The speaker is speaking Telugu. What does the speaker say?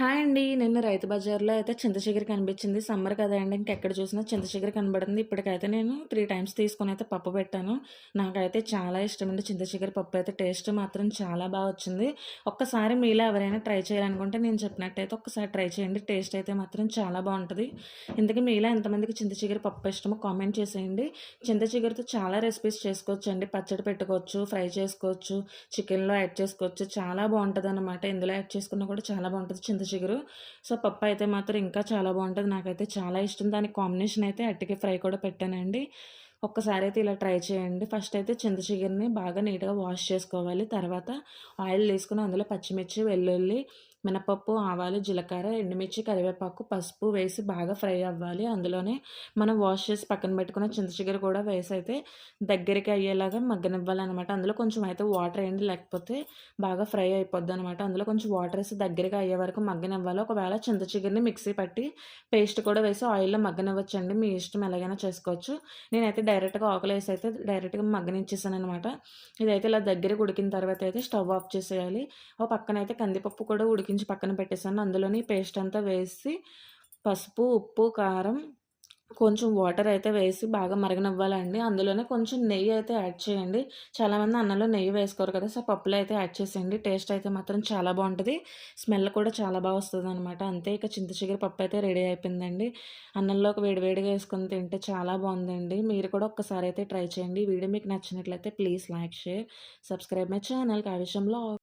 హాయ్ అండి. నిన్న రైతు బజార్‌లో అయితే చింతచిగురు కనిపించింది. సమ్మర్ కదా అండి ఇంకెక్కడ చూసినా చింతచిగురు కనబడింది. ఇప్పటికైతే నేను త్రీ టైమ్స్ తీసుకొనైతే పప్పు పెట్టాను. నాకైతే చాలా ఇష్టమండి చింత పప్పు అయితే టేస్ట్ మాత్రం చాలా బాగా వచ్చింది. ఒక్కసారి మీలో ఎవరైనా ట్రై చేయాలనుకుంటే నేను చెప్పినట్టయితే ఒక్కసారి ట్రై చేయండి. టేస్ట్ అయితే మాత్రం చాలా బాగుంటుంది ఇందుకే మీలో ఎంతమందికి చింతచిగురు పప్పు ఇష్టమో కామెంట్ చేసేయండి. చింతచిగురుతో చాలా రెసిపీస్ చేసుకోవచ్చు అండి పచ్చడి పెట్టుకోవచ్చు, ఫ్రై చేసుకోవచ్చు, చికెన్‌లో యాడ్ చేసుకోవచ్చు. చాలా బాగుంటుంది అనమాట ఇందులో యాడ్ చేసుకున్నా కూడా చాలా బాగుంటుంది చింత చిగురు. సో, పప్పు అయితే మాత్రం ఇంకా చాలా బాగుంటుంది నాకైతే చాలా ఇష్టం. దానికి కాంబినేషన్ అయితే అట్టికి ఫ్రై కూడా పెట్టానండి. ఒక్కసారి అయితే ఇలా ట్రై చేయండి. ఫస్ట్ అయితే చింత చిగురిని బాగా నీట్‌గా వాష్ చేసుకోవాలి. తర్వాత ఆయిల్ తీసుకుని అందులో పచ్చిమిర్చి, వెల్లుల్లి, మినపప్పు, ఆవాలు, జీలకర్ర, ఎండుమిర్చి, కరివేపాకు, పసుపు వేసి బాగా ఫ్రై అవ్వాలి. అందులోనే మనం వాష్ చేసి పక్కన పెట్టుకున్న చింతచిగురు కూడా వేసి అయితే దగ్గరికి అయ్యేలాగా మగ్గనివ్వాలన్నమాట అందులో కొంచెం అయితే వాటర్ వేయండి లేకపోతే బాగా ఫ్రై అయిపోద్దనమాట. అందులో కొంచెం వాటర్ వేసి దగ్గరగా అయ్యే వరకు మగ్గనివ్వాలి. ఒకవేళ చింతచిగురిని మిక్సీ పట్టి పేస్ట్ కూడా వేసి ఆయిల్‌లో మగ్గనివ్వచ్చండి. మీ ఇష్టం ఎలాగైనా చేసుకోవచ్చు. నేనైతే డైరెక్ట్‌గా ఆకులు వేసి అయితే డైరెక్ట్‌గా మగ్గనిచ్చేసాననమాట. ఇదైతే ఇలా దగ్గరికి ఉడికిన తర్వాత అయితే స్టవ్ ఆఫ్ చేసేయాలి. ఓ పక్కనైతే కందిపప్పు కూడా ఉడికి ఉడికించి పక్కన పెట్టేసాను. అందులోని పేస్ట్ అంతా వేసి పసుపు, ఉప్పు, కారం, కొంచెం వాటర్ అయితే వేసి బాగా మరగనివ్వాలండి. అందులోనే కొంచెం నెయ్యి అయితే యాడ్ చేయండి. చాలామంది అన్నంలో నెయ్యి వేసుకోరు కదా! సో, పప్పులో అయితే యాడ్ చేసేయండి. టేస్ట్ అయితే మాత్రం చాలా బాగుంటుంది స్మెల్ కూడా చాలా బాగా వస్తుంది అనమాట అంతే ఇక చింత చిగురు పప్పు అయితే రెడీ అయిపోయిందండి. అన్నంలోకి వేడివేడిగా వేసుకొని తింటే చాలా బాగుందండి మీరు కూడా ఒక్కసారి అయితే ట్రై చేయండి. వీడియో మీకు నచ్చినట్లయితే please like, share, subscribe my channel ఆ విషయంలో